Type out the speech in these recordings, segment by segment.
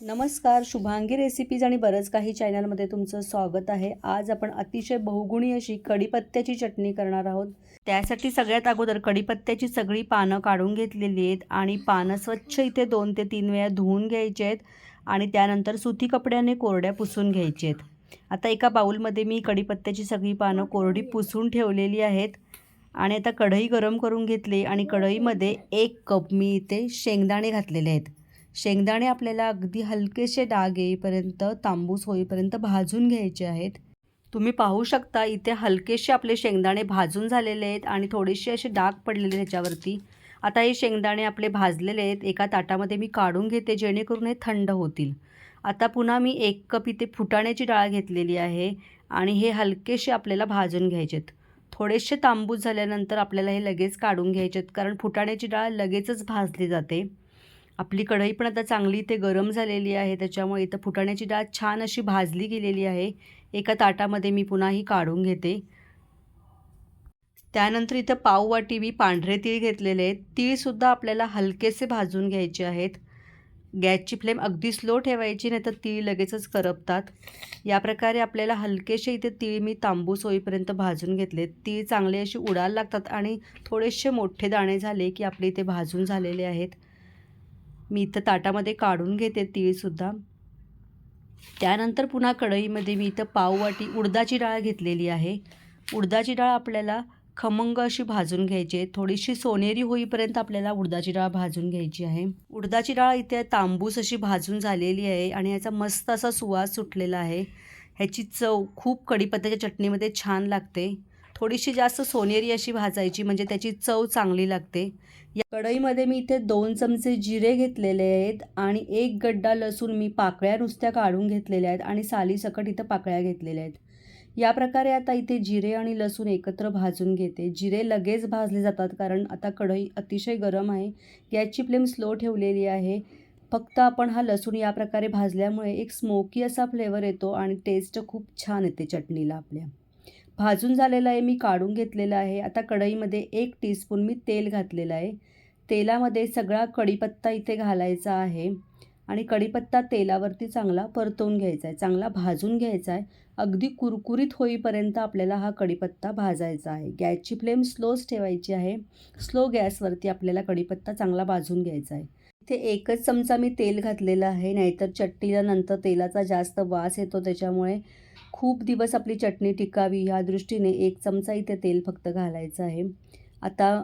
नमस्कार शुभांगी रेसिपीज आणि बरंच काही चॅनलमध्ये तुमचं स्वागत आहे. आज आपण अतिशय बहुगुणी अशी कढीपत्त्याची चटणी करणार आहोत. त्यासाठी सगळ्यात अगोदर कढीपत्त्याची सगळी पानं काढून घेतलेली आहेत आणि पानं स्वच्छ इथे दोन ते तीन वेळा धुवून घ्यायचे आहेत आणि त्यानंतर सुती कपड्याने कोरड्या पुसून घ्यायचे आहेत. आता एका बाऊलमध्ये मी कढीपत्त्याची सगळी पानं कोरडी पुसून ठेवलेली आहेत आणि आता कढई गरम करून घेतली आणि कढईमध्ये एक कप मी इथे शेंगदाणे घातलेले आहेत. शेंगदाणे आपल्याला अगदी हलकेसे डाग येईपर्यंत तांबूस होईपर्यंत भाजून घ्यायचे आहेत. तुम्ही पाहू शकता इथे हलकेसे आपले शेंगदाणे भाजून झालेले आहेत आणि थोडेसे असे डाग पडलेले ह्याच्यावरती आता हे शेंगदाणे आपले भाजलेले आहेत. एका ताटामध्ये मी काढून घेते जेणेकरून हे थंड होतील. आता पुन्हा मी एक कप इथे फुटाण्याची डाळ घेतलेली आहे आणि हे हलकेसे आपल्याला भाजून घ्यायचे आहेत. थोडेसे तांबूस झाल्यानंतर आपल्याला हे लगेच काढून घ्यायचे आहेत कारण फुटाण्याची डाळ लगेचच भाजली जाते. आपली कढई पण आता चांगली इथे गरम झालेली आहे त्याच्यामुळे इथं फुटाण्याची डाळ छान अशी भाजली गेलेली आहे. एका ताटामध्ये मी पुन्हा ही काढून घेते. त्यानंतर इथं पाववाटी मी पांढरे तीळ घेतलेले आहेत. तीळसुद्धा आपल्याला हलकेसे भाजून घ्यायचे आहेत. गॅसची फ्लेम अगदी स्लो ठेवायची नाही तर तीळ लगेचच करपतात. या प्रकारे आपल्याला हलकेसे इथे तीळ मी तांबूस होईपर्यंत भाजून घेतले तीळ चांगले असे उडायला लागतात आणि थोडेसे मोठे दाणे झाले की आपले इथे भाजून झालेले आहेत. मी इथं ताटामध्ये काढून घेते तीळसुद्धा. त्यानंतर पुन्हा कढईमध्ये मी इथं पाववाटी उडदाची डाळ घेतलेली आहे. उडदाची डाळ आपल्याला खमंग अशी भाजून घ्यायची आहे. थोडीशी सोनेरी होईपर्यंत आपल्याला उडदाची डाळ भाजून घ्यायची आहे. उडदाची डाळ इथे तांबूस अशी भाजून झालेली आहे आणि याचा मस्त असा सुवास सुटलेला आहे. ह्याची चव खूप कढीपत्त्याच्या चटणीमध्ये छान लागते. थोडीशी जास्त सोनेरी अशी भाजायची म्हणजे त्याची चव चांगली लागते. या कढईमध्ये मी इथे दोन चमचे जिरे घेतलेले आहेत आणि एक गड्डा लसूण मी पाकळ्या नुसत्या काढून घेतलेल्या आहेत आणि सालीसकट इथं पाकळ्या घेतलेल्या आहेत. या प्रकारे आता इथे जिरे आणि लसूण एकत्र भाजून घेते. जिरे लगेच भाजले जातात कारण आता कढई अतिशय गरम आहे. गॅसची फ्लेम स्लो ठेवलेली आहे. फक्त आपण हा लसूण या प्रकारे भाजल्यामुळे एक स्मोकी असा फ्लेवर येतो आणि टेस्ट खूप छान येते चटणीला आपल्या. भाजून झालेलं आहे मी काढून घेतलेलं आहे. आता कढईमध्ये एक टीस्पून मी तेल घातलेलं आहे. तेलामध्ये सगळा कढीपत्ता इथे घालायचा आहे आणि कढीपत्ता तेलावरती चांगला परतवून घ्यायचा आहे चांगला भाजून घ्यायचा आहे. अगदी कुरकुरीत होईपर्यंत आपल्याला हा कढीपत्ता भाजायचा आहे. गॅसची फ्लेम स्लोच ठेवायची आहे. स्लो गॅसवरती आपल्याला कढीपत्ता चांगला भाजून घ्यायचा आहे. इथे एकच चमचा मी तेल घातलेलं आहे नाहीतर चट्टीला नंतर तेलाचा जास्त वास येतो त्याच्यामुळे खूप दिवस आपली चटणी टिकावी ह्या दृष्टीने एक चमचा इथे तेल फक्त घालायचं आहे. आता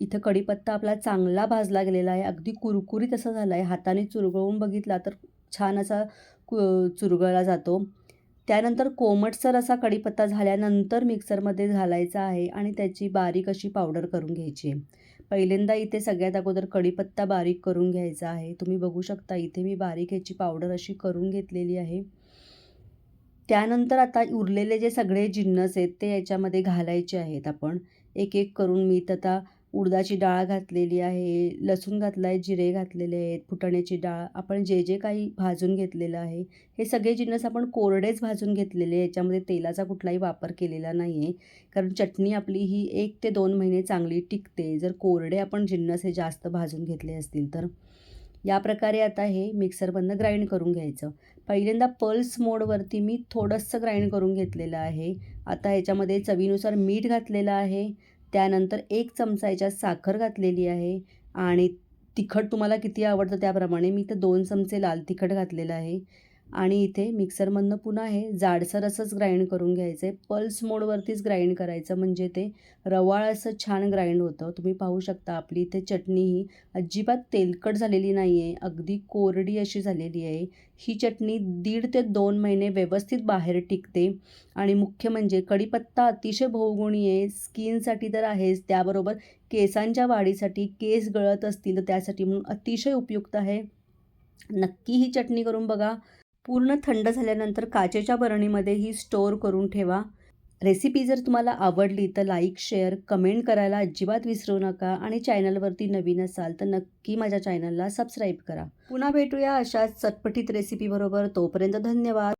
इथं कढीपत्ता आपला चांगला भाजला गेलेला आहे. अगदी कुरकुरीत असा झाला आहे. हाताने चुरगळून बघितला तर छान असा कु चुरगळला जातो. त्यानंतर कोमटसर असा कढीपत्ता झाल्यानंतर मिक्सरमध्ये घालायचा आहे आणि त्याची बारीक अशी पावडर करून घ्यायची आहे. पहिल्यांदा इथे सगळ्यात अगोदर कढीपत्ता बारीक करून घ्यायचा आहे. तुम्ही बघू शकता इथे मी बारीक ह्याची पावडर अशी करून घेतलेली आहे. त्यानंतर आता उरलेले जे सगळे जिन्नस आहेत ते याच्यामध्ये घालायचे आहेत आपण. एक एक करून मी तर आता उडदाची डाळ घातलेली आहे लसूण घातला आहे जिरे घातलेले आहेत फुटाण्याची डाळ आपण जे जे काही भाजून घेतलेलं आहे हे सगळे जिन्नस आपण कोरडेच भाजून घेतलेले याच्यामध्ये तेलाचा कुठलाही वापर केलेला नाही आहे कारण चटणी आपली ही एक ते दोन महिने चांगली टिकते. जर कोरडे आपण जिन्नस हे जास्त भाजून घेतले असतील तर. या प्रकारे आता हे मिक्सरमधनं ग्राइंड करून घ्यायचं. पहिल्यांदा पल्स मोडवरती मी थोडंसं ग्राइंड करून घेतलेलं आहे. आता ह्याच्यामध्ये चवीनुसार मीठ घातलेलं आहे. त्यानंतर एक चमचा याच्यात साखर घातलेली आहे. आणि तिखट तुम्हाला किती आवडतं त्याप्रमाणे मी तर दोन चमचे लाल तिखट घातलेलं आहे. आणि इथे मिक्सरमधनं पुन्हा हे जाडसर असंच ग्राइंड करून घ्यायचं आहे पल्स मोडवरतीच ग्राइंड करायचं म्हणजे ते रवाळ असं छान ग्राइंड होतं. तुम्ही पाहू शकता आपली इथे चटणी ही अजिबात तेलकट झालेली नाही आहे अगदी कोरडी अशी झालेली आहे. ही चटणी दीड ते दोन महिने व्यवस्थित बाहेर टिकते. आणि मुख्य म्हणजे कढीपत्ता अतिशय बहुगुणी आहे. स्किनसाठी तर आहेच. त्याबरोबर केसांच्या वाढीसाठी केस गळत असतील तर त्यासाठी म्हणून अतिशय उपयुक्त आहे. नक्की ही चटणी करून बघा. पूर्ण थंड झाल्यानंतर काचेच्या बरणीमध्ये ही स्टोअर करून ठेवा. रेसिपी जर तुम्हाला आवडली तर लाईक शेअर कमेंट करायला अजिबात विसरू नका आणि चॅनलवरती नवीन असाल तर नक्की माझ्या चॅनलला सबस्क्राईब करा. पुन्हा भेटूया अशाच चटपटीत रेसिपीबरोबर तोपर्यंत धन्यवाद.